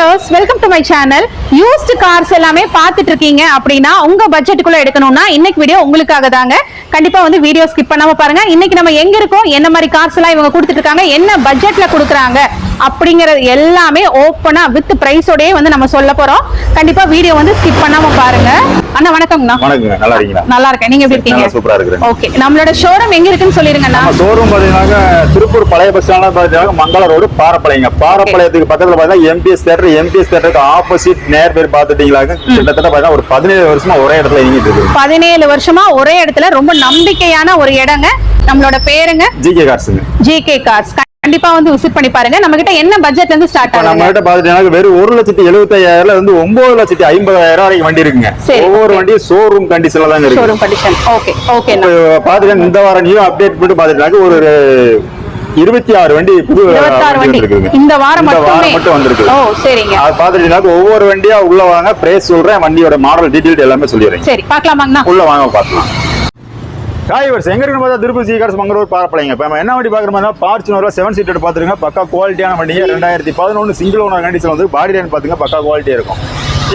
Viewers welcome to my channel used cars எல்லாமே பார்த்துட்டு இருக்கீங்க அப்படின்னா உங்க பட்ஜெட்டுக்குள்ள எடுக்கணும்னா இன்னைக்கு வீடியோ உங்களுக்காக தாங்க கண்டிப்பா வந்து வீடியோ ஸ்கிப் பண்ணாம பாருங்க. இன்னைக்கு நம்ம எங்க இருக்கோம்? என்ன மாதிரி கார்ஸ் எல்லாம் இவங்க கொடுத்துட்டு இருக்காங்க என்ன பட்ஜெட்ல கொடுக்குறாங்க? அப்படிங்கறது எல்லாமே ஓப்பனா வித் பிரைஸோடயே வந்து நம்ம சொல்ல போறோம். கண்டிப்பா வீடியோ வந்து ஸ்கிப் பண்ணாம பாருங்க. அண்ணா வணக்கம்ண்ணா வணக்கங்க. நல்லா இருக்கீங்களா? நல்லா இருக்கேன். நீங்க எப்படி இருக்கீங்க? சூப்பரா இருக்கிறேன் ஓகே நம்மளோட ஷோரூம் எங்க இருக்குன்னு சொல்லிருங்கண்ணா ஷோரூம் பாத்தீங்கன்னா திருப்பூர் பழைய பஸ் ஸ்டாண்ட்ல பாத்தீங்கன்னா மங்கள ரோடு பாரப்பாளையங்க. பாரப்பாளையத்துக்கு பக்கத்துல பாத்தீங்கன்னா எம்பிஎஸ் தேட்டர் எம்பிஎஸ் தேட்டருக்கு ஆப்போசிட் நேர் பேர் பாத்துட்டீங்களாங்க கிட்டத்தட்ட பாத்தீங்கன்னா ஒரு பதினேழு வருஷமா ஒரே இடத்துல இயங்கிட்டு இருக்கு. பதினேழு வருஷமா ஒரே இடத்துல ரொம்ப நம்பிக்கையான ஒரு இடங்க. நம்மளோட பேருங்க. ஜிகே கார்ஸுங்க ஜிகே கார்ஸ் கண்டிப்பா வந்து விசிட் பண்ணி பாருங்க. நம்ம கிட்ட என்ன பட்ஜெட்ல இருந்து ஸ்டார்ட் இப்ப நம்ம கிட்ட பாத்துட்டீங்கன்னா வெறும் ஒரு லட்சத்தி எழுபத்தாயிரம் இருந்து ஒன்பது லட்சத்தி ஐம்பதாயிரம் வரைக்கும் வண்டி இருக்குங்க. ஒவ்வொரு வண்டியும் ஷோரூம் கண்டிஷன்ல தாங்க இருக்கு. ஷோரூம் கண்டிஷன் ஓகே ஓகே பாத்துட்டீங்கன்னா இந்த வாரம் நியூ அப்டேட் பண்ணி பாத்துட்டாங்க ஒரு இருபத்தி ஆறு வண்டி புது இந்த வாரம் மட்டுமே? வந்திருக்கு ஓ சரிங்க. அது பாத்துட்டீங்கன்னா ஒவ்வொரு வண்டியா உள்ள வாங்க பிரைஸ் சொல்றேன் வண்டியோட மாடல் டீடைல் எல்லாமே சொல்லிடுறேன் சரி பார்க்கலாமாங்கண்ணா உள்ள வாங்க பார்க்கலாம். டிரைவர்ஸ் எங்க இருக்குன்னு பார்த்தா திருப்பதி சீக்கிரம் மங்களூர் பாரப்பளைங்க இப்போ நம்ம என்ன வண்டி பார்க்குற மாதிரி ஃபார்ச்சுனர்ல செவன் சீட்டர் பார்த்துருங்க. பக்கா குவாலிட்டியான வண்டிங்க. ரெண்டாயிரத்தி பதினொன்று சிங்கிள் ஓனர் கண்டிஷன் வந்து பாடி லைன் பார்த்துங்க பக்கா குவாலிட்டியாக இருக்கும்.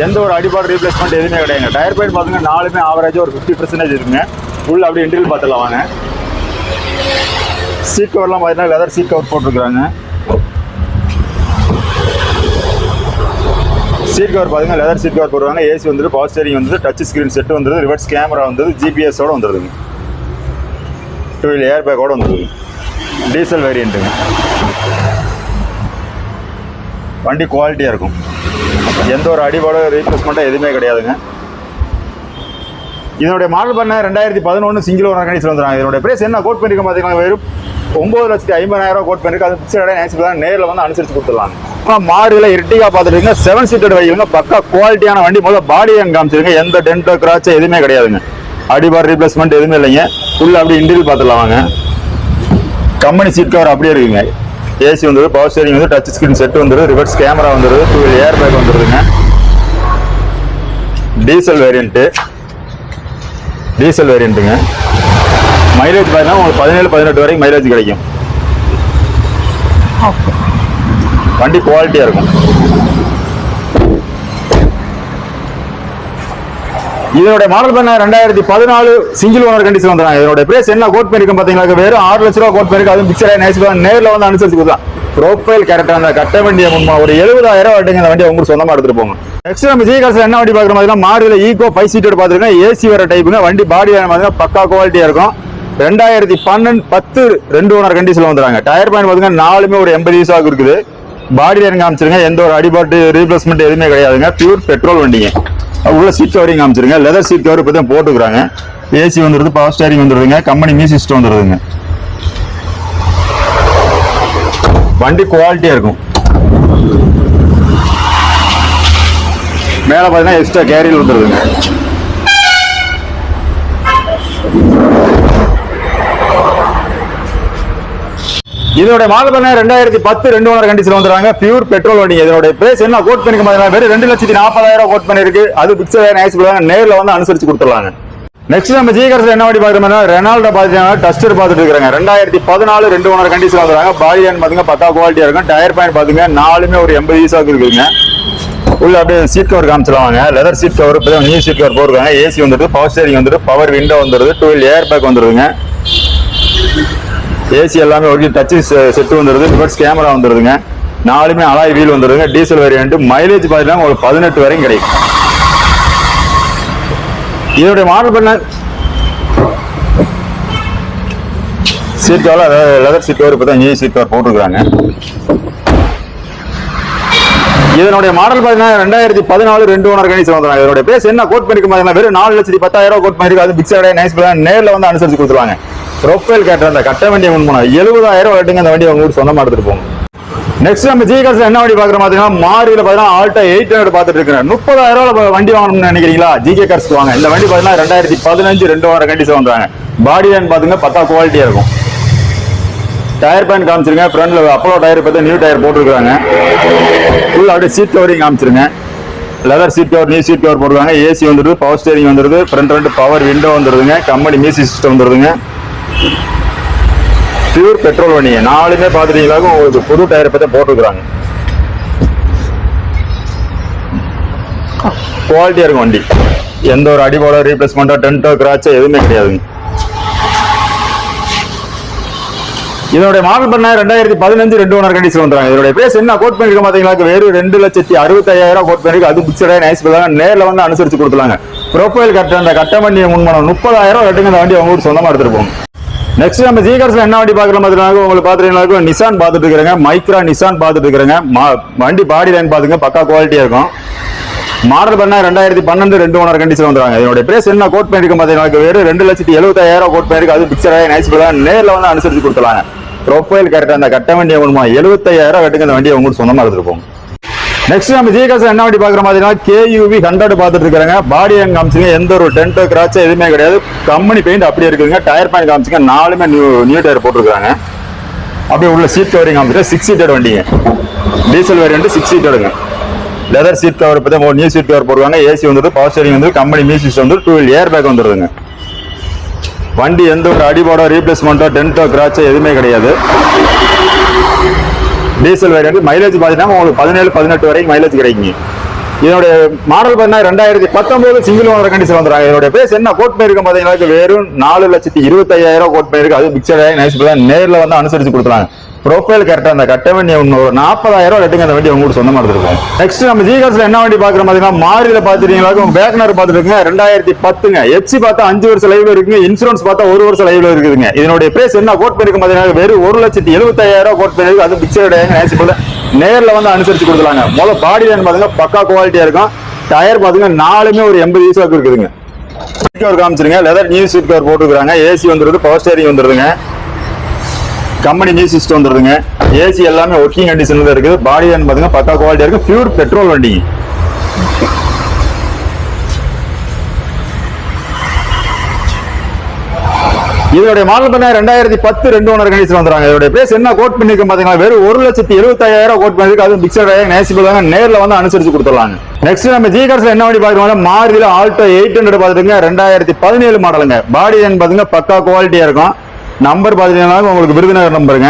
எந்த ஒரு அடிபாடு ரீப்ளேஸ்மெண்ட் எதுவுமே கிடையாது டயர் பைட் பார்த்துங்க நாலுமே ஆவரேஜ் ஒரு ஃபிஃப்டி பர்சன்டேஜ் இருக்குங்க. உள்ள அப்படியே இன்டர்வியூ பார்த்துலாம் வாங்க. சீட் கவர்லாம் பார்த்தீங்கன்னா லெதர் சீட் கவர் போட்டிருக்கிறாங்க. சீட் கவர் பார்த்தீங்கன்னா லெதர் சீட் கவர் போடுவாங்க ஏசி வந்துட்டு பவர் ஸ்டேரிங் வந்து டச் ஸ்க்ரீன் செட் வந்துருது ரிவர்ஸ் கேமரா வந்து ஜிபிஎஸோட வந்துருதுங்க டூ வீல் ஏர் பேக்கோட வந்துருது. டீசல் வேரியண்ட்டுங்க வண்டி குவாலிட்டியாக இருக்கும். எந்த ஒரு அடிபாடு ரீப்ளேஸ்மெண்ட்டாக எதுவுமே கிடையாதுங்க. இதனுடைய மாடல் பண்ண ரெண்டாயிரத்தி பதினொன்று சிங்கிள் ஓனர் கண்டிஷன் வந்துடுறாங்க இதனுடைய பிரைஸ் என்ன? கோட் பண்ணியிருக்கோம் பார்த்தீங்கன்னா வெறும் ஒம்பது லட்சத்தி ஐம்பதாயிரம் கோட் பண்ணிருக்கு. அது பிக்சட் இடம் நேசி தான் நேரில் வந்து அனுசரித்து கொடுத்துடலாம் ஆனால் மாடுல இரட்டிகா பார்த்துருங்க செவன் சீட்டட் வைக்கலுங்க பக்கா குவாலிட்டியான வண்டி. முதல்ல பாடி காமிச்சிருங்க. எந்த டென்ட்டோ கிராச்சோ எதுவுமே கிடையாதுங்க. அடிபார் ரீப்ளேஸ்மெண்ட் எதுவுமே இல்லைங்க. உள்ள அப்படியே இன்டீரியல் பார்த்துடலாம் வாங்க. கம்பெனி சீட் கவர் அப்படியே இருக்குங்க. ஏசி வந்துருது பவர் ஸ்டேரிங் வந்து டச் ஸ்கிரீன் செட் வந்துடுது ரிவர்ஸ் கேமரா வந்துடுது டூ ஏர் பேக் வந்துடுதுங்க. டீசல் வேரியண்ட்டு டீசல் வேரியண்ட்டுங்க மைலேஜ் பார்த்தீங்கன்னா உங்களுக்கு பதினேழு பதினெட்டு வரைக்கும் மைலேஜ் கிடைக்கும். வண்டி குவாலிட்டியாக இருக்கும். இதனுடைய மாடல் பண்ண ரெண்டாயிரத்தி பதினாலு சிங்கிள் ஓனர் கண்டிஷன் வந்துறாங்க இதனுடைய பிரைஸ் என்ன கோட் பண்ணிருக்கோம் பாத்தீங்களா வெறும் ஆறு லட்ச ரூபா கோட் பண்ணிருக்கு அதுவும் பிக்சர் நேசி நேரில் வந்து அனுசரிச்சு கொடுக்கலாம் ப்ரோஃபைல் கரெக்டாக அந்த கட்ட வண்டியை முன்மா ஒரு எழுபதாயிரம் ரூபாய்ங்க அந்த வண்டியை உங்களுக்கு சொந்தமா எடுத்துட்டு போங்க. நெக்ஸ்ட் நம்ம ஜி காசு என்ன வண்டி பார்க்குற மாதிரி மாடுல ஈகோ ஃபைவ் சீட்டர் பார்த்துருக்கோம். ஏசி வர டைப்புங்க வண்டி பாடி பார்த்தீங்கன்னா பக்கா குவாலிட்டியாக இருக்கும். ரெண்டாயிரத்தி பன்னெண்டு பத்து ரெண்டு ஓனர் கண்டிஷன்ல வந்துறாங்க. டயர் பாயிண்ட் பார்த்தீங்கன்னா நாலுமே ஒரு எண்பது யூஸ் இருக்குது. பாடி லைன் காமிச்சிருங்க எந்த ஒரு அடிபாட்டு ரீப்ளேஸ்மெண்ட் எதுவுமே கிடையாதுங்க. பியூர் பெட்ரோல் வண்டிங்க. உள்ள சீட் கவரிங் காமிச்சிருங்க. லெதர் சீட் கவர் இப்போ தான் போட்டுக்கிறாங்க. ஏசி வந்துடுது பவர் ஸ்டேரிங் வந்துடுதுங்க கம்பெனி மியூசிக் சிஸ்டம் வந்துடுதுங்க வண்டி குவாலிட்டியாக இருக்கும். மேலே பார்த்தீங்கன்னா எக்ஸ்ட்ரா கேரியல் வந்துடுதுங்க இதனுடைய மாடல் ரெண்டாயிரத்தி பத்து ரெண்டு ஓனர் கண்டிஷன் வந்துடுறாங்க. பியூர் பெட்ரோல் வண்டி. இதனுடைய பிரைஸ் என்ன கோட் பண்ணிக்க மாதிரி வெறும் ரெண்டு லட்சத்தி நாற்பதாயிரம் கோட் பண்ணிருக்கு. அது பிக்சர் நைஸ் நேரில் வந்து அனுசரிச்சு கொடுத்துடலாங்க. நெக்ஸ்ட் நம்ம ஜிகர்ஸ் என்ன வண்டி பார்க்குறோம்னா ரெனால்டோ பார்த்தீங்கன்னா டஸ்டர் பார்த்துட்டு இருக்காங்க ரெண்டாயிரத்தி பதினாலு ரெண்டு ஓனர் கண்டிஷன் வந்துடுறாங்க. பாடி லைன் பத்தா குவாலிட்டியா இருக்கும். டயர் பாயிண்ட் பாத்துங்க நாலுமே ஒரு எண்பது யூஸாக இருக்குதுங்க. உள்ள அப்படியே சீட் கவர் காமிச்சிருவாங்க. லெதர் சீட் கவர் இப்போ நியூ சீட் கவர் போட்டுருக்காங்க. ஏசி வந்துடுது பவர் ஸ்டேரிங் வந்துட்டு பவர் விண்டோ வந்துடுது டூ வீல் ஏர் பேக் வந்துருதுங்க ஏசி எல்லாமே ஒரு டச் செட்டு வந்துருது. ரிவர்ஸ் கேமரா வந்துருதுங்க. நாலுமே அலாய் வீல் வந்துடுதுங்க டீசல் வேரியன்ட் மைலேஜ் பார்த்தீங்கன்னா உங்களுக்கு பதினெட்டு வரையும் கிடைக்கும். இதோடைய மாடல் பண்ண seat cover leather seat cover இப்போ தான் ஏ சீட் கவர் இதனுடைய மாடல் பார்த்தீங்கன்னா ரெண்டாயிரத்தி பதினாலு ரெண்டு ஓனர் கணிசம் வந்துடும் இதனுடைய பேஸ் என்ன கோட் பண்ணிக்க மாதிரி வெறும் நாலு லட்சத்தி பத்தாயிரம் கோட் பண்ணிருக்கு. அது பிக்சர் நைஸ் நேரில் வந்து அனுசரிச்சு கொடுத்துருவாங்க. ப்ரொஃபைல் கேட்ட அந்த கட்ட வண்டியை முன் போனோம் எழுபதாயிரம் ரூபாய்ட்டுங்க அந்த வண்டியை உங்களுக்கு சொந்தமாக எடுத்துகிட்டு போங்க. நெக்ஸ்ட் நம்ம ஜி என்ன வண்டி பார்க்குற பார்த்தீங்கன்னா மாரியில் பார்த்தீங்கன்னா ஆல்டா எயிட் ஹண்ட்ரட் பார்த்துட்டு இருக்கிறேன். முப்பதாயிரம் ரூபாய் வண்டி வாங்கணும்னு நினைக்கிறீங்களா? ஜிகே கார்ஸ் வாங்க. இந்த வண்டி பார்த்தீங்கன்னா ரெண்டாயிரத்தி பதினஞ்சு ரெண்டு வாரம் கண்டிஷன் வந்தாங்க பாடி லைன் பார்த்தீங்கன்னா பத்தா குவாலிட்டியாக இருக்கும். டயர் பேன் காமிச்சிருங்க. ஃப்ரண்ட்ல அப்போலோ டயர் பார்த்து நியூ டயர் போட்டிருக்காங்க ஃபுல் அப்படியே seat covering காமிச்சிருங்க. Leather seat cover new seat cover போட்டுருக்காங்க. ஏசி வந்துருது பவர் ஸ்டேரிங் வந்துருது. ஃப்ரண்ட் ரெண்டு பவர் விண்டோ வந்துருதுங்க. கம்பெனி மியூசிக் சிஸ்டம் வந்துருதுங்க. பியூர் பெட்ரோல் வண்டிங்க நாலுமே பார்த்துட்டீங்களா உங்களுக்கு புது டயர் பற்றி போட்டிருக்கிறாங்க. குவாலிட்டியா இருக்கும் வண்டி. எந்த ஒரு அடிபோட ரீப்ளேஸ்மெண்ட்டோ டென்ட்டோ கிராச்சோ எதுவுமே கிடையாதுங்க. இதனுடைய மாடல் பண்ண ரெண்டாயிரத்தி பதினஞ்சு ரெண்டு ஓனர் கண்டிஷன் வந்துறாங்க இதனுடைய பேஸ் என்ன கோட் பண்ணிருக்க பாத்தீங்களா வெறும் ரெண்டு லட்சத்தி அறுபத்தாயிரம் கோட் பண்ணிருக்கு அது பிக்சடா நைஸ் பண்ணாங்க நேர்ல வந்து அனுசரிச்சு கொடுத்துலாங்க ப்ரொஃபைல் கட்ட அந்த கட்ட வண்டியை முன்மணம் முப்பதாயிரம் ரெட்டுங்க அந்த வண்டி அவங்க சொந்தமா எடுத்துட்டு போங்க. நெக்ஸ்ட் நம்ம ஜீகர்ஸ்ல என்ன வண்டி பார்க்கலாம் பார்த்தீங்கன்னா உங்களுக்கு பாத்தீங்கன்னா நிசான் பார்த்துட்டு இருக்கிறேங்க மைக்ரா நிசான் பார்த்துட்டு இருக்கிறேங்க மா- வண்டி பாடி லைன் பாத்துங்க பக்கா குவாலிட்டியா இருக்கும். மாடல் பண்ணா ரெண்டாயிரத்தி பன்னெண்டு ரெண்டு ஓனர் கண்டிஷன் வந்துறாங்க இதோட பிரைஸ் என்ன கோட் பண்ணிருக்கு பாத்தீங்கன்னா வெறும் ரெண்டு லட்சத்தி எழுபத்தாயிரம் கோட் பண்ணிருக்கு. அது பிக்சர் நைஸ் நேரில் வந்து அனுசரிச்சு கொடுத்துலாங்க ப்ரொஃபைல் கரெக்டாக அந்த கட்ட வண்டியை ஒன்றுமா எழுபத்தாயிரம் கட்டுங்க. அந்த வண்டியை உங்களுக்கு சொந்தமாக எடுத்துட்டு போங்க நெக்ஸ்ட் நம்ம ஜிகாஸ் என்ன வண்டி பாக்குற மாதிரினா கேயூவி ஹண்ட்ரட் பார்த்துட்டு இருக்காங்க பாடி அண்ட் காமிச்சிங்க எந்த ஒரு டென்ட்டோ கிராச்சோ எதுவுமே கிடையாது. கம்பெனி பெயிண்ட் அப்படியே இருக்குதுங்க. டயர் பாயிண்ட் காமிச்சிங்க நாலுமே நியூ நியூ டயர் போட்டிருக்காங்க அப்படியே உள்ள சீட் கவரிங் காமிச்சிட்டு சிக்ஸ் சீட்டட் வண்டிங்க. டீசல் வேரியன்ட் சிக்ஸ் சீட்டடுங்க லெதர் சீட் கவர் பத்தி ஒரு நியூ சீட் கவர் போடுவாங்க ஏசி வந்துட்டு பவர் ஸ்டேரிங் வந்து கம்பெனி மியூசிக் வந்து டூ வீல் ஏர் பேக் வந்துடுதுங்க வண்டி எந்த ஒரு அடிபாடோ ரீப்ளேஸ்மெண்ட்டோ டென்ட்டோ கிராச்சோ எதுவுமே கிடையாது. டீசல் வேரியன்ட் மைலேஜ் பார்த்தீங்கன்னா உங்களுக்கு பதினேழு பதினெட்டு வரைக்கும் மைலேஜ் கிடைக்குங்க. இதனுடைய மாடல் பார்த்தீங்கன்னா ரெண்டாயிரத்தி பத்தொன்பது சிங்கிள் ஓனர் கண்டிஷன் வந்துறாங்க இதோட பேஸ் என்ன கோட் பண்ணிருக்க பார்த்தீங்கன்னா வெறும் நாலு லட்சத்தி இருபத்தையாயிரம் கோட் பண்ணிருக்கு. அது பிக்சர் நைஸ் நேரில் வந்து அனுசரிச்சு கொடுத்துறாங்க ப்ரொஃபைல் கரெக்டாக அந்த கட்ட வண்டியை ஒரு நாற்பதாயிரம் கட்டுங்க அந்த வண்டி உங்களுக்கு சொந்தமாக எடுத்துருக்கோம் நெக்ஸ்ட் நம்ம ஜிகாஸ்ல என்ன வண்டி பார்க்குறோம் பார்த்தீங்கன்னா மாறியில் பார்த்துட்டீங்களா பேக்னர் பார்த்துருக்குங்க ரெண்டாயிரத்தி பத்துங்க. எஃப்சி பார்த்தா அஞ்சு வருஷம் லைவ்ல இருக்குங்க இன்சூரன்ஸ் பார்த்தா ஒரு வருஷம் லைவ்ல இருக்குதுங்க. இதனுடைய பிரைஸ் என்ன? கோட் பண்ணிருக்க பார்த்தீங்கன்னா வெறும் ஒரு லட்சத்தி எழுபத்தாயிரம் கோட் பண்ணிருக்கு. அது பிக்சர் நேசி போல நேரில் வந்து அனுசரிச்சு கொடுத்துலாங்க முதல்ல பாடி லைன் பார்த்தீங்கன்னா பக்கா குவாலிட்டியா இருக்கும். டயர் பார்த்தீங்கன்னா நாலுமே ஒரு எண்பது ஈஸாக இருக்குதுங்க. சீட் கவர் காமிச்சிருங்க. லெதர் நியூ சீட் கவர் போட்டுருக்காங்க ஏசி வந்துருது பவர் ஸ்டேரிங் வந்துருதுங்க. கம்பெனி நியூ சிஸ்டம் வந்துருதுங்க. ஏசி எல்லாமே ஒர்க்கிங் கண்டிஷன்ல இருக்குது. பாடி லைன் பார்த்தீங்கன்னா பக்கா குவாலிட்டியா இருக்கு. பியூர் பெட்ரோல் வண்டி. இதோடைய மாடல் பண்ண ரெண்டாயிரத்தி பத்து ரெண்டு ஓனர் கண்டிஷன் வந்துறாங்க இதோட பிரைஸ் என்ன கோட் பண்ணிருக்கோம் பாத்தீங்கன்னா வெறும் ஒரு லட்சத்தி எழுபத்தாயிரம் கோட் பண்ணிருக்கு. அது பிக்சர் நேசிபிள் தாங்க நேரில் வந்து அனுசரிச்சு கொடுத்துடலாங்க. நெக்ஸ்ட் நம்ம ஜி கார்ஸ்ல என்ன வண்டி பாக்குறோம் மாறுதியில் ஆல்டோ எயிட் ஹண்ட்ரட் பாத்துருங்க ரெண்டாயிரத்தி பதினேழு மாடலுங்க பாடி லைன் பாத்தீங்கன்னா பக்கா குவாலிட்டியா இருக்கும். நம்பர் பாத்தீங்கன்னா உங்களுக்கு விருதுநகர் நம்பருங்க.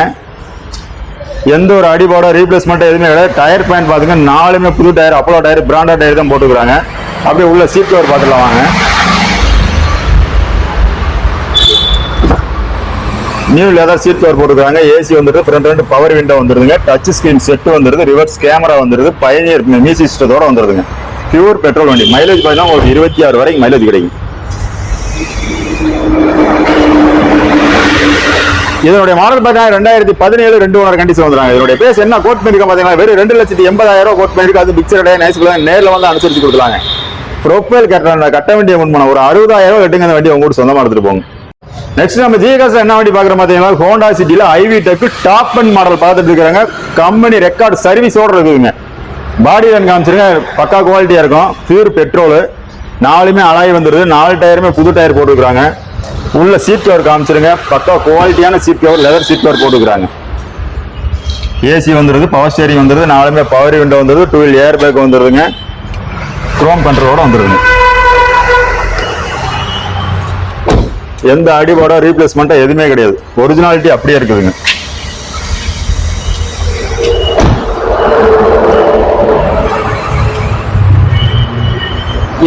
எந்த ஒரு அடிபாடோ ரீப்ளேஸ்மெண்ட்டோ எதுவுமே கிடையாது. டயர் பாயிண்ட் பார்த்துங்க நாலுமே புது tyre Apollo tyre branded tyre தான் போட்டுக்கிறாங்க. அப்படியே உள்ள சீட் கவர் பார்த்துலாம் வாங்க. நியூ லெதர் சீட் கவர் போட்டுருக்காங்க ஏசி வந்துருது ஃப்ரண்ட் ரெண்டு பவர் விண்டோ வந்துருதுங்க டச் ஸ்கிரீன் செட் வந்துருது ரிவர்ஸ் கேமரா வந்துருது பயனியர் மியூசிக் சிஸ்டத்தோட வந்துருதுங்க பியூர் பெட்ரோல் வண்டி. மைலேஜ் பார்த்தீங்கன்னா உங்களுக்கு இருபத்தி ஆறு வரைக்கும் மைலேஜ் கிடைக்கும். இதனுடைய மாடல் பார்த்தீங்கன்னா ரெண்டாயிரத்தி பதினேழு ரெண்டு ஒன்றரை கண்டிஷன் வந்துறாங்க இதனுடைய பேஸ் என்ன? கோட் பண்ணிருக்கோம் பார்த்தீங்கன்னா வெறும் ரெண்டு லட்சத்தி எண்பதாயிரம் ரூபாய் கோட் பண்ணிருக்கு அது பிக்சர் நைஸ் நேரில் வந்து அனுசரிச்சு கொடுத்துலாங்க ப்ரொஃபைல் கட்ட கட்ட வேண்டிய முன்மணம் ஒரு அறுபதாயிரம் ரூபாய் கட்டுங்க. அந்த வண்டி உங்க கூட சொந்தமா எடுத்துட்டு போங்க. நெக்ஸ்ட் நம்ம ஜிஎஸ் என்ன வண்டி பாக்குற பாத்தீங்கன்னா ஹோண்டா சிட்டில IV tech top and model பார்த்துட்டு இருக்காங்க கம்பெனி ரெக்கார்டு சர்வீஸோட இருக்குதுங்க. பாடி ரன் காமிச்சிருங்க. பக்கா குவாலிட்டியா இருக்கும். பியூர் பெட்ரோல் நாலுமே அலாய் வந்துருது. நாலு டயருமே புது டயர் போட்டுருக்காங்க உள்ள சீட் கவர் காமிச்சிருங்க. பக்கா குவாலிட்டியான seat cover leather seat cover போட்டுக்கிறாங்க. ஏசி வந்துருது பவர் ஸ்டேரிங் வந்துருது நாலுமே பவர் விண்டோ வந்துருது டூ வீல் ஏர் பேக் வந்துடுதுங்க குரோம் கண்ட்ரோலோட வந்துடுதுங்க எந்த அடிபாடோ ரீப்ளேஸ்மெண்ட்டோ எதுவுமே கிடையாது. ஒரிஜினாலிட்டி அப்படியே இருக்குதுங்க.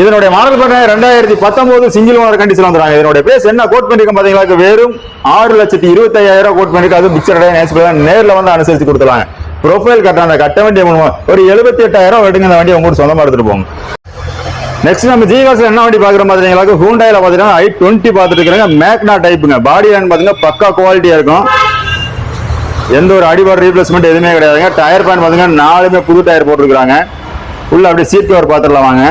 இதனுடைய மாடல் பண்ண ரெண்டாயிரத்தி பத்தொன்பது சிங்கிள் ஓனர் கண்டிஷன் வந்துறாங்க இதனுடைய பேஸ் என்ன கோட் பண்ணிருக்கோம் பாத்தீங்களா? வெறும் ஆறு லட்சத்தி இருபத்தையாயிரம் கோட் பண்ணிருக்கு. அது பிக்சர் நேர்ல வந்து அனுசரிச்சு கொடுத்துருவாங்க. ப்ரொஃபைல் கட்ட அந்த கட்ட வேண்டிய ஒரு எழுபத்தி எட்டாயிரம் எடுங்க அந்த வண்டியை உங்களுக்கு சொந்தமா எடுத்துட்டு போங்க. நெக்ஸ்ட் நம்ம ஜிகாஸ் என்ன வண்டி பாக்குற பாத்தீங்கன்னா ஹூண்டாயில பாத்தீங்கன்னா ஐ டுவெண்ட்டி பார்த்துட்டு இருக்கிறாங்க மேக்னா டைப்புங்க பாடி லைன் பாத்தீங்கன்னா பக்கா குவாலிட்டியா இருக்கும். எந்த ஒரு அடிபாடு ரீப்ளேஸ்மெண்ட் எதுவுமே கிடையாதுங்க. டயர் பேன் பாத்தீங்கன்னா நாலுமே புது டயர் போட்டுருக்காங்க உள்ள அப்படியே சீட் கவர் பார்த்துடலாம் வாங்க.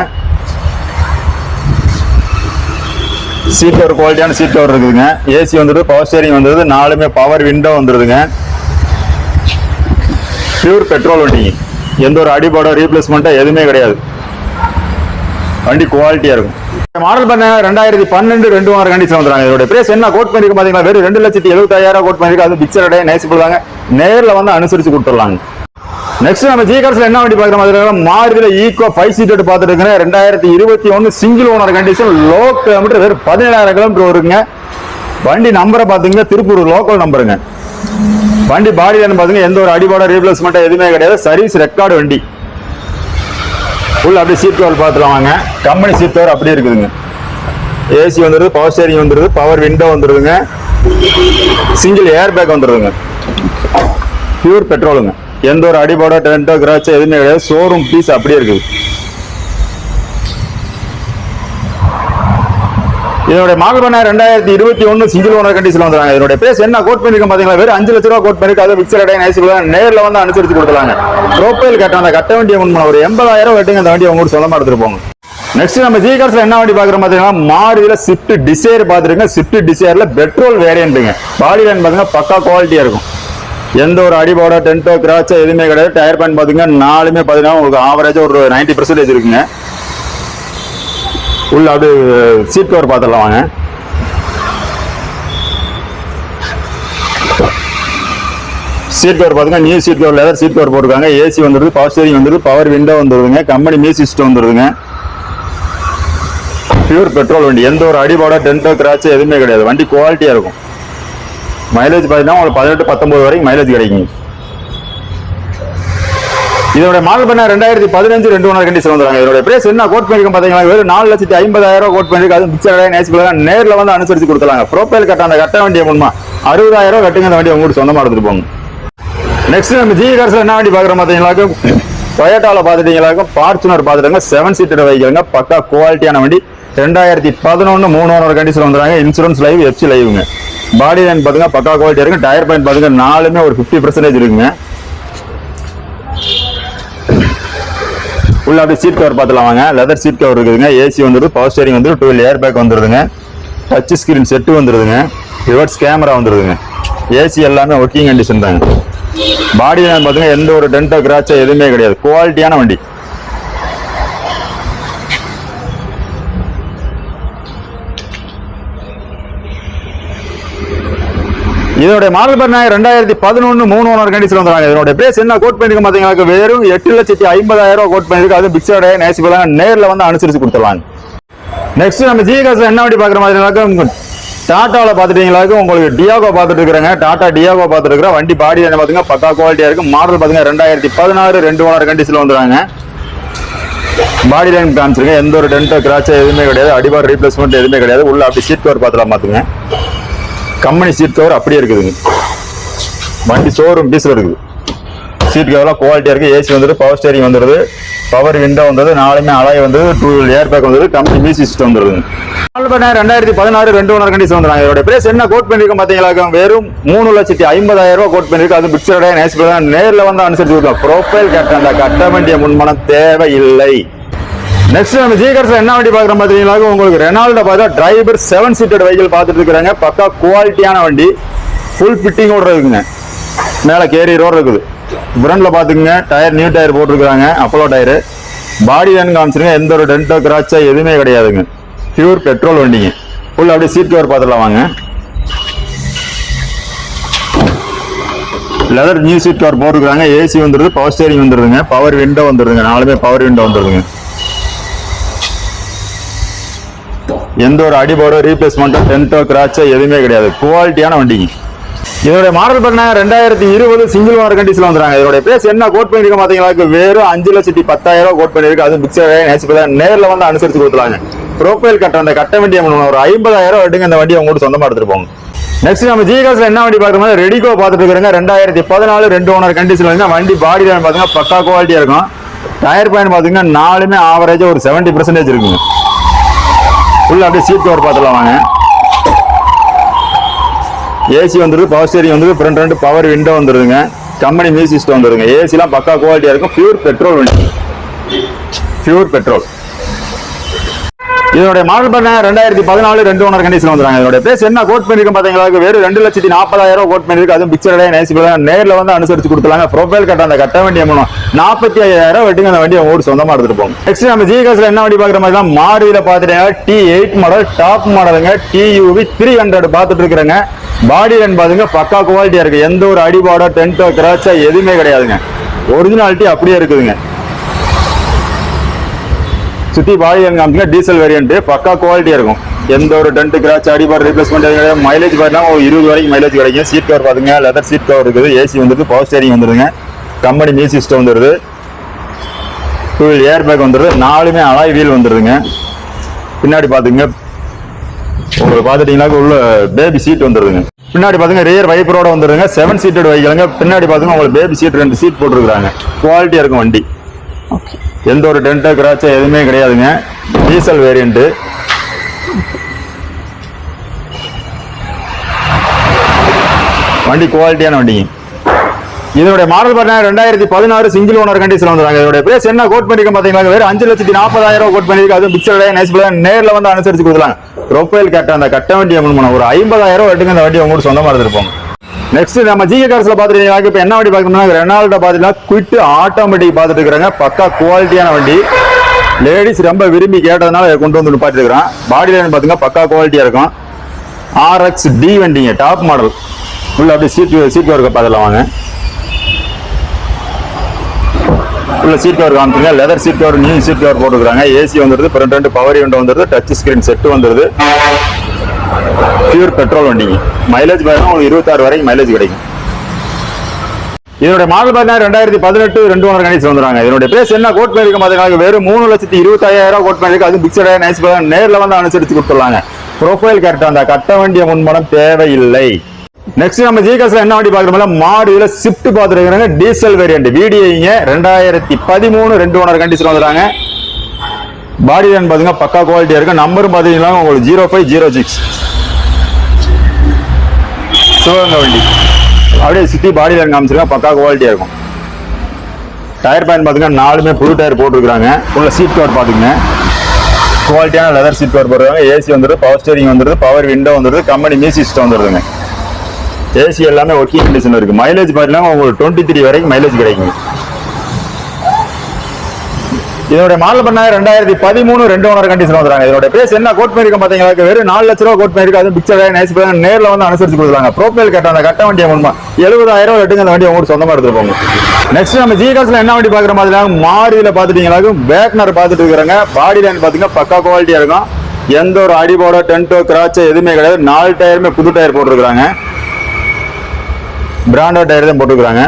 சீட் கவர் குவாலிட்டியான சீட் கவர் இருக்குதுங்க. ஏசி வந்துடுது பவர் ஸ்டேரிங் வந்துடுது நாலுமே பவர் விண்டோ வந்துடுதுங்க பியூர் பெட்ரோல் வண்டிங்க எந்த ஒரு அடிபாடோ ரீப்ளேஸ்மெண்ட்டோ எதுவுமே கிடையாது. வண்டி குவாலிட்டியாக இருக்கும். மாடல் பண்ண ரெண்டாயிரத்தி பன்னெண்டு ரெண்டு வாரம் கண்டிஷன் வந்துறாங்க இதோட பிரைஸ் என்ன கோட் பண்ணிருக்கு பாத்தீங்கன்னா வெறும் ரெண்டு லட்சத்தி எழுபத்தாயிரம் கோட் பண்ணிருக்கு. அது பிக்சர் அடைய நைஸ் நேரில் வந்து அனுசரிச்சு கொடுத்துடலாங்க. நெக்ஸ்ட் நம்ம ஜி கார்ஸ்ல என்ன வண்டி பாக்குற மாதிரி ஈகோ ஃபைவ் சீட்டர் பார்த்துட்டு இருக்கிறேன் ரெண்டாயிரத்தி இருபத்தி ஒன்னு single owner condition low kilometre வெறும் பதினேழாயிரம் கிலோமீட்டர் வருங்க. வண்டி நம்பரை பாத்தீங்கன்னா திருப்பூர் லோக்கல் நம்பருங்க வண்டி பாடி பார்த்தீங்கன்னா எந்த ஒரு அடிபாட ரீப்ளேஸ்மெண்ட் எதுவுமே கிடையாது. சர்வீஸ் ரெக்கார்டு வண்டி. ஃபுல் அப்படியே சீட் கவர் பார்த்துலாம் வாங்க. கம்பெனி சீட் கவர் அப்படியே இருக்குதுங்க. ஏசி வந்துடுது பவர் ஸ்டேரிங் வந்துடுது பவர் விண்டோ வந்துடுதுங்க சிங்கிள் ஏர் பேக் வந்துடுதுங்க பியூர் பெட்ரோலுங்க எந்த ஒரு அடிபாடோ டென்ட்டோ கிராச்சோ எதுவுமே கிடையாது. ஷோரூம் பீஸ் அப்படியே இருக்குது. இதனுடைய மாடல் பண்ண ரெண்டாயிரத்தி இருபத்தி ஒன்று சிங்கிள் ஓனர் கண்டிஷன் வந்துறாங்க இதனுடைய பேஸ் என்ன கோட் பண்ணிருக்கோம் பார்த்தீங்களா வெறும் அஞ்சு லட்ச ரூபா கோட் பண்ணிருக்கு. அது மிக்சர் அடைய நைஸ் நேரில் வந்து அனுசரித்து கொடுத்துருவாங்க ப்ரோஃபைல் கட்ட அந்த கட்ட வண்டியை முன் ஒரு எண்பதாயிரம் வெட்டுங்க அந்த வண்டியை உங்களுக்கு சொந்தமா எடுத்துட்டு போங்க. நெக்ஸ்ட் நம்ம ஜி கார்ஸ்ல என்ன வண்டி பாக்குறோம் பாத்தீங்கன்னா மாருதியில ஸ்விஃப்ட் டிசைர் பாத்துருங்க ஸ்விஃப்ட் டிசைர்ல பெட்ரோல் வேரியன்ட்டுங்க பாடி லைன் பாத்தீங்கன்னா பக்கா குவாலிட்டியா இருக்கும். எந்த ஒரு அடிபோட டென்டோ கிராச்சோ எதுவுமே கிடையாது. டயர் பேன் பார்த்தீங்கன்னா நாலுமே பார்த்தீங்கன்னா உங்களுக்கு ஆவரேஜாக ஒரு நைன்டி பர்சன்டேஜ் இருக்குங்க. உள்ள அப்படியே சீட் கவர் பார்த்துடலாம் வாங்க. சீட் கவர் பார்த்துங்க new seat cover leather seat cover போட்டிருக்காங்க. ஏசி வந்துருது பவர் ஸ்டேரிங் வந்துருது பவர் விண்டோ வந்துடுதுங்க கம்பெனி மியூசிக் சிஸ்டம் வந்துடுதுங்க பியூர் பெட்ரோல் வண்டி. எந்த ஒரு அடிபாட டென்ட்டோ கிராச்சோ எதுவுமே கிடையாது. வண்டி குவாலிட்டியாக இருக்கும். மைலேஜ் பார்த்தீங்கன்னா உங்களுக்கு பதினெட்டு பத்தொன்பது வரைக்கும் மைலேஜ் கிடைக்கும் இதோட மாடல் பண்ண ரெண்டாயிரத்தி பதினஞ்சு ரெண்டு ஒன்றரை கண்டிஷன் வந்துறாங்க இதோட பிரைஸ் என்ன கோட் பண்ணிருக்கோம் பாத்தீங்கன்னா வெறும் நாலு லட்சத்தி ஐம்பதாயிரம் கோட் பண்ணிருக்கு. அது மிச்சர் நேர்ல வந்து அனுசரிச்சு கொடுத்துலாங்க ப்ரோஃபைல் கட்ட அந்த கட்ட வேண்டிய முன்மா அறுபதாயிரம் கட்டுங்க. அந்த வண்டி உங்களுக்கு சொந்தமா எடுத்துட்டு போங்க. நெக்ஸ்ட் நம்ம ஜி கார்ஸ்ல என்ன வண்டி பாக்குறோம் பாத்தீங்களாக்கும் டொயட்டால பாத்துட்டீங்களாக்கும் ஃபார்ச்சுனர் பாத்துட்டுங்க செவன் சீட்டர் வெஹிக்கிள்ங்க பக்கா குவாலிட்டியான வண்டி. ரெண்டாயிரத்தி பதினொன்று மூணு ஓனர் கண்டிஷன் வந்துறாங்க இன்சூரன்ஸ் லைவ் எஃப்சி லைவுங்க பாடி லைன் பாத்துங்க பக்கா குவாலிட்டி இருக்கு. டயர் பாயிண்ட் பாத்துங்க நாலுமே ஒரு ஃபிஃப்டி பர்சன்டேஜ் இருக்குங்க. உள்ள அப்படியே சீட் கவர் பார்த்துலாம் வாங்க. லெதர் சீட் கவர் இருக்குதுங்க. ஏசி வந்துருது பவர் ஸ்டேரிங் வந்து டுவெல் ஏர் பேக் வந்துடுதுங்க. டச் ஸ்கிரீன் செட்டு வந்துடுதுங்க. ரிவர்ஸ் கேமரா வந்துருதுங்க ஏசி எல்லாமே ஒர்க்கிங் கண்டிஷன் தாங்க. பாடி பார்த்தீங்கன்னா எந்த ஒரு டென்ட்டோ கிராச்சோ எதுவுமே கிடையாது. குவாலிட்டியான வண்டி. இதனுடைய மாடல் பண்ணாங்க ரெண்டாயிரத்தி பதினொன்று மூணு ஓனர் கண்டிஷன் வந்துறாங்க இதனுடைய பேஸ் என்ன? கோட் பண்ணிருக்கு பார்த்தீங்கன்னா வெறும் எட்டு லட்சத்தி ஐம்பதாயிரம் ரூபா கோட் பண்ணிருக்கு. அது பிக்சோட நேசி நேரில் வந்து அனுசரிச்சு கொடுத்துருவாங்க நெக்ஸ்ட் நம்ம ஜிகாஸ் என்ன வண்டி பார்க்குற மாதிரி டாட்டாவில் பார்த்துட்டீங்களாக்கு உங்களுக்கு டியாகோ பார்த்துட்டு இருக்கிறாங்க. டாடா டியாகோ பார்த்துட்டு இருக்கிற வண்டி பாடி என்ன பார்த்தீங்கன்னா பக்கா குவாலிட்டியாக இருக்கும் மாடல் பார்த்தீங்கன்னா ரெண்டாயிரத்தி பதினாறு ரெண்டு ஓனர் கண்டிஷன்ல வந்துடுறாங்க பாடி லைன் காமிச்சிருங்க. எந்த ஒரு டென்ட்டோ கிராச்சோ எதுவுமே கிடையாது. அடிபார் ரீப்ளேஸ்மெண்ட் எதுவுமே கிடையாது. உள்ள அப்படி சீட் கவர் பார்த்துலாம் பார்த்துங்க. கம்பெனி சீட் கவர் அப்படியே இருக்குதுங்க வண்டி ஷோரூம் பீஸ்ல இருக்குது. சீட் கவர்லாம் குவாலிட்டியாக இருக்குது ஏசி வந்துடுது பவர் ஸ்டேரிங் வந்துடுது பவர் விண்டோ வந்தது நாலுமே அலாய் வந்து டூ ஏர் பேக் வந்தது கம்பெனி மியூசிக் சிஸ்டம் வந்துருது ரெண்டாயிரத்தி பதினாறு ரெண்டு ஓனர் கண்டிஷன் வந்துடுறாங்க இதோட பிரைஸ் என்ன கோட் பண்ணியிருக்கோம் பார்த்தீங்களா வெறும் மூணு லட்சத்தி ஐம்பதாயிரம் ரூபா கோட் பண்ணியிருக்கு அது பிக்சரோட நேசி நேரில் வந்து அனுசரிச்சு கொடுக்கலாம். ப்ரொஃபைல் கட்ட அந்த கட்ட வேண்டிய முன்மனம் தேவையில்லை. நெக்ஸ்ட் நம்ம ஜிகர்ஸ்ல என்ன வண்டி பார்க்குறோம் பார்த்தீங்கன்னா உங்களுக்கு ரெனால்டோ பார்த்தா டிரைவர் செவன் சீட்டட் வெஹிக்கிள் பார்த்துட்டு இருக்கிறாங்க. பக்கா குவாலிட்டியான வண்டி. ஃபுல் ஃபிட்டிங்கோட இருக்குங்க. கேரி ரோடு இருக்குது. ஃப்ரண்ட்ல பார்த்துக்குங்க. டயர் நியூ டயர் போட்டிருக்கிறாங்க. அப்போலோ டயரு பாடி லைன் காமிச்சிருங்க. எந்த ஒரு டென்டோ கிராச்சா எதுவுமே கிடையாதுங்க. பியூர் பெட்ரோல் வண்டிங்க. ஃபுல் அப்படியே சீட் கவர் பார்த்துடலாம் வாங்க. லெதர் நியூ சீட் கவர் போட்டிருக்காங்க ஏசி வந்துடுது பவர் ஸ்டேரிங் வந்துடுதுங்க பவர் விண்டோ வந்துடுதுங்க நாலுமே பவர் விண்டோ வந்துடுதுங்க எந்த ஒரு அடிபோடோ ரீப்ளேஸ்மெண்ட்டோ டென்ட்டோ கிராச்சோ எதுவுமே கிடையாது. குவாலிட்டியான வண்டிங்க. இதோட மாடல் பண்ண ரெண்டாயிரத்தி இருபது சிங்கிள் ஓனர் கண்டிஷன் வந்துறாங்க இதோட பேஸ் என்ன கோட் பண்ணிருக்க பாத்தீங்களா? வெறும் அஞ்சு லட்சத்தி பத்தாயிரம் ரூபாய் கோட் பண்ணிருக்கு அது மிக்சர் நேசிப்பதா நேரில் வந்து அனுசரிச்சு கொடுத்துருவாங்க ப்ரோஃபைல் கட்ட அந்த கட்ட வண்டியை ஒரு ஐம்பதாயிரம் எடுங்க. இந்த வண்டியை உங்களுக்கு சொந்தமா எடுத்துட்டு போங்க. நெக்ஸ்ட் நம்ம ஜிகாஸ்ல என்ன வண்டி பார்க்கும்போது ரெடிகோ பார்த்துட்டு இருக்கிறாங்க. ரெண்டாயிரத்தி பதினாலு ரெண்டு ஓனர் கண்டிஷன்ல வந்து வண்டி பாடி லைன் பாத்தீங்கன்னா பக்கா குவாலிட்டியா இருக்கும். டயர் பாயிண்ட் பாத்தீங்கன்னா நாலுமே ஆவரேஜா ஒரு செவன்டி பர்சன்டேஜ் இருக்குங்க. உள்ள அப்படியே சீட் கவர் பார்த்துலாம் வாங்க. ஏசி வந்துடுது பவர் ஸ்டேரிங் வந்துடுது ஃப்ரண்ட் ரெண்டு பவர் விண்டோ வந்துடுதுங்க கம்பெனி மியூசிக் சிஸ்டம் ஏசிலாம் பக்கா குவாலிட்டியாக இருக்கும். பியூர் பெட்ரோல் வண்டி. பியூர் பெட்ரோல் இதனுடைய மாடல் பண்ண ரெண்டாயிரத்தி பதினாலு ரெண்டு ஓனர் கண்டிஷன் வந்துறாங்க இதோட பேஸ் என்ன கோட் பண்ணிருக்கோம் பாத்தீங்களா வெறும் ரெண்டு லட்சத்தி நாற்பதாயிரம் ரூபாய் கோட் பண்ணிருக்கு. அதுவும் பிக்சர் நேசிபிள் நேரில் வந்து அனுசரிச்சு கொடுத்துலாங்க ப்ரொஃபைல் கட்ட அந்த கட்ட வேண்டிய மூலம். நாற்பத்தி ஐயாயிரம் வெட்டிங்க அந்த வண்டியை ஓடு சொந்தமா எடுத்துட்டு போங்க நெக்ஸ்ட் நம்ம ஜிகாஸ்ல என்ன வண்டி பாக்குற மாதிரி தான்? மாருதியில பாத்துட்டீங்க டி எயிட் மாடல் டாப் மாடலுங்க டியூவி த்ரீ ஹண்ட்ரட் பாத்துட்டு இருக்கிறேங்க. பாடி லைன் பாத்துங்க பக்கா குவாலிட்டியா இருக்கு. எந்த ஒரு அடிபாடோ டென்ட்டோ கிராச்சா எதுவுமே கிடையாதுங்க. ஒரிஜினாலிட்டி அப்படியே இருக்குதுங்க. சுத்தி பாடி லைன் டீசல் வேரியன்ட் பக்கா குவாலிட்டியாக இருக்கும். எந்த ஒரு டென்ட் கிராச் அடிபார் ரீப்ளேஸ்மெண்ட் கிடையாது. மைலேஜ் பார்த்தீங்கன்னா ஒரு இருபது வரைக்கும் மைலேஜ் கிடைக்கும். சீட் கவர் பார்த்துங்க லெதர் சீட் கவர் இருக்குது. ஏசி வந்துருது பவர் ஸ்டேரிங் வந்துருங்க கம்பெனி மியூசிக் சிஸ்டம் வந்துருது. டூ வீல் ஏர் பேக் வந்துடுது நாலுமே அலாய் வீல் வந்துடுதுங்க பின்னாடி பார்த்துங்க உங்களுக்கு பார்த்துட்டீங்கன்னா உள்ள பேபி சீட் வந்துடுதுங்க பின்னாடி பார்த்துங்க ரியர் வைப்பரோட வந்துருங்க செவன் சீட்டட் வைக்கலங்க பின்னாடி பார்த்துங்க உங்களுக்கு பேபி சீட் ரெண்டு சீட் போட்டுருக்குறாங்க. குவாலிட்டியாக இருக்கும் வண்டி. ஓகே எந்த ஒரு டென்ட்டோ கிராச்சோ எதுவுமே கிடையாதுங்க. டீசல் வேரியண்ட்டு வண்டி குவாலிட்டியான வண்டிங்க இதனுடைய மாடல் பார்த்தீங்கன்னா ரெண்டாயிரத்தி பதினாறு சிங்கிள் ஓனர் கண்டிஷன் வந்துருக்காங்க. இதோட பேஸ் என்ன கோட் பண்ணிருக்க பார்த்தீங்கன்னா வேறு அஞ்சு லட்சத்தி நாற்பதாயிரம் கோட் பண்ணிருக்கு. அது பிக்சர் நைஸ் நேரில் வந்து அனுசரிச்சு கொடுக்கலாம் ரொப்பையில் கட்ட அந்த கட்ட வண்டியை முன் ஒரு ஐம்பதாயிரம் எடுங்க அந்த வண்டி உங்களுக்கு சொந்தமாக எடுத்துருப்போம் நெக்ஸ்ட் நம்ம ஜிகே கார்ஸ்ல பாத்துட்டீங்கன்னா இப்ப என்ன வண்டி பார்க்கணும்னா ரெனால்டோ பாத்தீங்கன்னா குவிட் ஆட்டோமேட்டிக் பார்த்துட்டு இருக்கிறாங்க பக்கா குவாலிட்டியான வண்டி. லேடிஸ் ரொம்ப விரும்பி கேட்டதுனால கொண்டு வந்து நிப்பாட்டி இருக்கிறான் பாடி லைன் பாத்தீங்கன்னா பக்கா குவாலிட்டியா இருக்கும். ஆர்எக்ஸ் டி வண்டிங்க டாப் மாடல் உள்ள அப்படியே சீட் சீட் கவர் பார்த்துலாம் வாங்க. உள்ள seat cover காமிச்சுங்க leather seat cover new seat cover போட்டுருக்காங்க ஏசி வந்துருது ரெண்டு பவர் விண்டோ வந்துருது டச் ஸ்கிரீன் செட் வந்துருது. பியூர் பெட்ரோல் வண்டிங்க மைலேஜ் பார்த்தீங்கன்னா உங்களுக்கு இருபத்தாறு வரைக்கும் மைலேஜ் கிடைக்கும். இதனுடைய மாடல் பார்த்தீங்கன்னா ரெண்டாயிரத்தி பதினெட்டு ரெண்டு ஒன்று கணிச்சு வந்துறாங்க இதனுடைய பேஸ் என்ன கோட் பண்ணிருக்க பார்த்தீங்கன்னா வெறும் மூணு லட்சத்தி இருபத்தாயிரம் கோட் பண்ணிருக்கு அது பிக்சடா நைஸ் நேரில் வந்து அனுசரித்து கொடுத்துருவாங்க ப்ரொஃபைல் கரெக்டாக அந்த கட்ட வண்டிய முன்பணம் தேவையில்லை. நெக்ஸ்ட் நம்ம ஜிகாஸ்ல என்ன வண்டி பாக்குறோம்ல மாடு இதுல பார்த்துருக்காங்க டீசல் வேரியன்ட் வீடியோங்க ரெண்டாயிரத்தி பதிமூணு ரெண்டு ஓனர் கண்டிஷன் வந்துறாங்க பாடி லைன் பார்த்தீங்கன்னா பக்கா குவாலிட்டியா இருக்கு நம்பரும் பாத்தீங்கன்னா உங்களுக்கு zero five zero six Sivaganga வண்டி. அப்படியே சிட்டி பாடி லைன் காமிச்சிருக்கா பக்கா குவாலிட்டியா இருக்கும். டயர் பேன் பார்த்தீங்கன்னா நாலுமே புது டயர் போட்டிருக்காங்க உள்ள சீட் கவர் பாத்துங்க குவாலிட்டியான லெதர் சீட் கவர் போடுறாங்க ஏசி வந்துடுது பவர் ஸ்டேரிங் வந்துருது பவர் விண்டோ வந்துடுது கம்பெனி மியூசிக் சிஸ்டம் வந்துருதுங்க. ஏசி எல்லாமே ஒர்க்கிங் கண்டிஷன் இருக்குது மைலேஜ் பார்த்தீங்கன்னா உங்களுக்கு டுவெண்ட்டி த்ரீ வரைக்கும் மைலேஜ் கிடைக்குங்க. இதனுடைய மாடல் பண்ண ரெண்டாயிரத்தி பதிமூணு ரெண்டு ஓனர் கண்டிஷன் வந்துறாங்க இதோட பேஸ் என்ன கோட் பண்ணிருக்க பாத்தீங்களா வெறும் நாலு லட்ச ரூபா கோட் பண்ணிருக்கு அது பிக்சர் நைஸ் நேரில் வந்து அனுசரிச்சு கொடுக்குறாங்க. ப்ரோஃபைல் கட்ட அந்த கட்ட வண்டியை முன்மா எழுபதாயிரம் ரூபா எடுங்க அந்த வண்டியை உங்களுக்கு சொந்தமா எடுத்துட்டு நெக்ஸ்ட் நம்ம ஜிகாஸ்ல என்ன வண்டி பாக்குற மாதிரி மாருதியில பாத்துட்டீங்களா பேக்னர் பாத்துட்டு இருக்கிறாங்க. பாடி லைன் பாத்தீங்கன்னா பக்கா குவாலிட்டியா இருக்கும். எந்த ஒரு அடிபோட டென்ட்டோ கிராச்சோ எதுவுமே கிடையாது. நாலு டயருமே புது டயர் போட்டிருக்கிறாங்க. பிராண்டட் டயர் தான் போட்டிருக்கிறாங்க.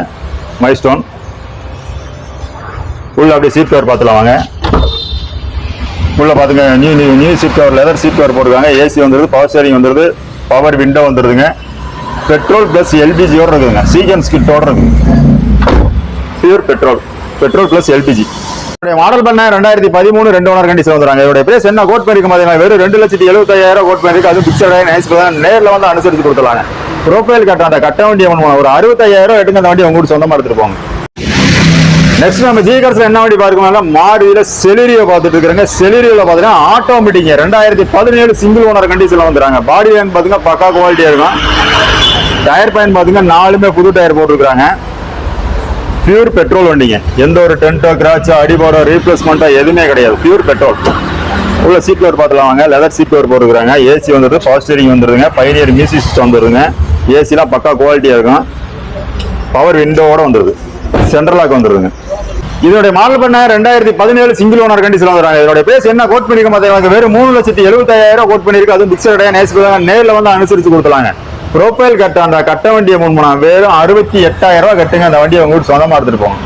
மைஸ்டோன் உள்ள அப்படியே சீட் கவர் பார்த்துலாம் வாங்க. உள்ள பாத்துங்க new new new seat cover leather seat cover போட்டுருக்காங்க. ஏசி வந்துருது பவர் ஸ்டேரிங் வந்துருது பவர் விண்டோ வந்துருதுங்க. பெட்ரோல் பிளஸ் எல்பிஜியோட இருக்குதுங்க. சீகன் ஸ்கிட்டோட இருக்குங்க pure petrol petrol plus LPG model பண்ண ரெண்டாயிரத்தி பதிமூணு ரெண்டு ஓனர் கண்டிஷன் வந்துறாங்க இதோட பேஸ் என்ன கோட் பண்ணிருக்க மாதிரி வெறும் ரெண்டு லட்சத்தி எழுபத்தாயிரம் கோட் பண்ணிருக்கு. அது பிக்சர் நைஸ் நேரில் வந்து அனுசரித்து கொடுத்துலாங்க ப்ரோஃபைல் கட்ட அந்த கட்ட வண்டி ஒரு அறுபத்தாயிரம் எடுங்க அந்த வண்டி உங்களுக்கு சொந்தமாக எடுத்துட்டு போங்க. நெக்ஸ்ட் நம்ம ஜிகர்ஸ்ல என்ன வண்டி பார்க்கணும் மாடியில் செலிரியோ பார்த்துட்டு இருக்கிறாங்க. செலிரியோல பார்த்தீங்கன்னா ஆட்டோமேட்டிக் ரெண்டாயிரத்தி பதினேழு சிங்கிள் ஓனர் கண்டிஷனில் வந்துறாங்க பாடி லைன் பார்த்துங்க பக்கா குவாலிட்டியாக இருக்கும். டயர் பயன் பார்த்துங்க நாலுமே புது டயர் போட்டுருக்குறாங்க. பியூர் பெட்ரோல் வண்டிங்க. எந்த ஒரு டென்ட்டோ கிராச்சோ அடிபோடோ ரீப்ளேஸ்மெண்ட்டோ எதுவுமே கிடையாது. பியூர் பெட்ரோல் உள்ள சீட் கவர் பார்த்துலாம் வாங்க. லெதர் சீட் கவர் போட்டுருக்காங்க ஏசி வந்துடுது பவர் ஸ்டீரிங் வந்துருதுங்க பைனியர் மியூசிக் சிஸ்டம் வந்துருதுங்க ஏசிலாம் பக்கா குவாலிட்டியாக இருக்கும். பவர் விண்டோவோட வந்துருது சென்ட்ரலாக வந்துருங்க இதனுடைய மாடல் பண்ண ரெண்டாயிரத்தி பதினேழு சிங்கிள் ஓனர் கண்டிஷன் வந்துறாங்க இதோட பேஸ் என்ன கோட் பண்ணிக்க பார்த்தீங்கன்னா வெறும் மூணு லட்சத்தி எழுபத்தாயிரம் கோட் பண்ணிருக்கு. அதுவும் பிக்சர் நேஸ் நேரில் வந்து அனுசரிச்சு கொடுத்துலாங்க ப்ரோஃபைல் கட்ட அந்த கட்ட வண்டியை முன்மனா வெறும் அறுபத்தி எட்டாயிரம் ரூபா கட்டுங்க. அந்த வண்டியை உங்களுக்கு சொந்தமாக எடுத்துட்டு போங்க.